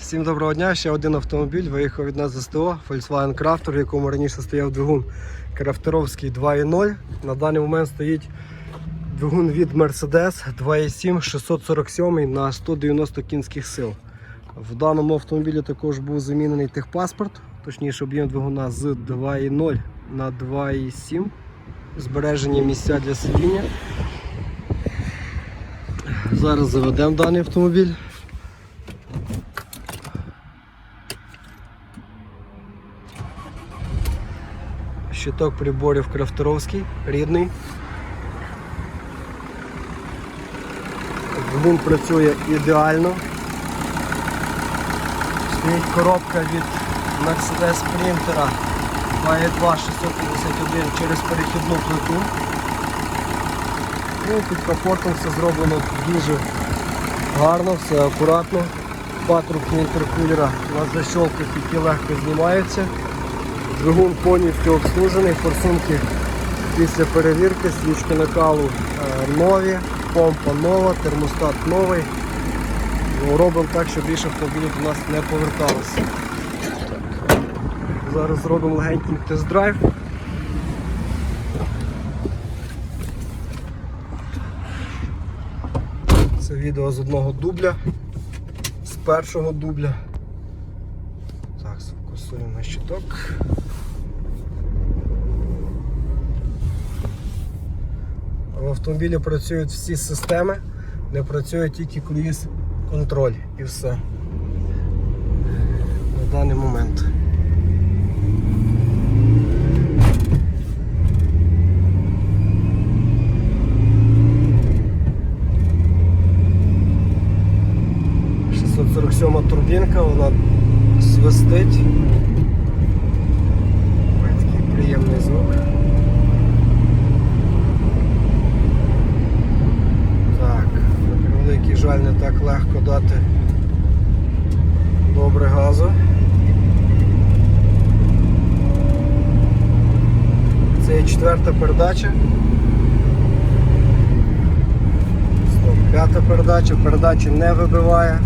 Всім доброго дня. Ще один автомобіль виїхав від нас з СТО Volkswagen Crafter, в якому раніше стояв двигун Крафтеровський 2.0. На даний момент стоїть двигун від Mercedes 2.7 647 на 190 кінських сил. В даному автомобілі також був замінений техпаспорт, точніше об'єм двигуна з 2.0 на 2.7. Збереження місця для сидіння. Зараз заведемо даний автомобіль. Щиток приборів крафтеровський, рідний. Двигун працює ідеально. Стоїть коробка від Mercedes Sprinter 2.2 651 через перехідну плиту. Ну, під капотом все зроблено дуже гарно, все акуратно. Патрубки інтеркулера на защолках, які легко знімаються. Двигун повністю обслужений, форсунки після перевірки, свічки накалу е, нові, помпа нова, термостат новий. Ну, Робимо так, щоб більше автомобілів до нас не поверталося. Зараз зробимо легенький тест-драйв. Це відео з одного дубля, з першого дубля. Так, сфокусуємо на щиток. Автомобілі працюють всі системи, не працює тільки круїз контроль і все. На даний момент. «647 турбінка, вона свистить. Такий приємний звук. Так, на превеликий жаль, не так легко дати добре газу. Це є четверта передача. Стоп, п'ята передача, передачі не вибиває.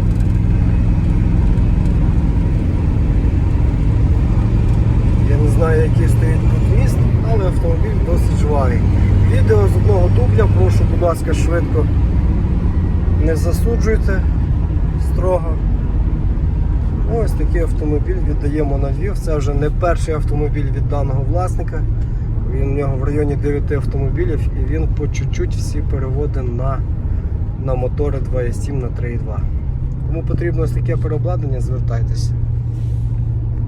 Я не знаю, який стоїть тут міст, але автомобіль досить жвавий. Відео з одного дубля, прошу, будь ласка, швидко не засуджуйте строго. Ось такий автомобіль віддаємо на Львів. Це вже не перший автомобіль від даного власника. Він у нього в районі 9 автомобілів і він по чуть-чуть всі переводить на, на мотори 2.7 на 3.2. Кому потрібно ось таке переобладнання, звертайтеся.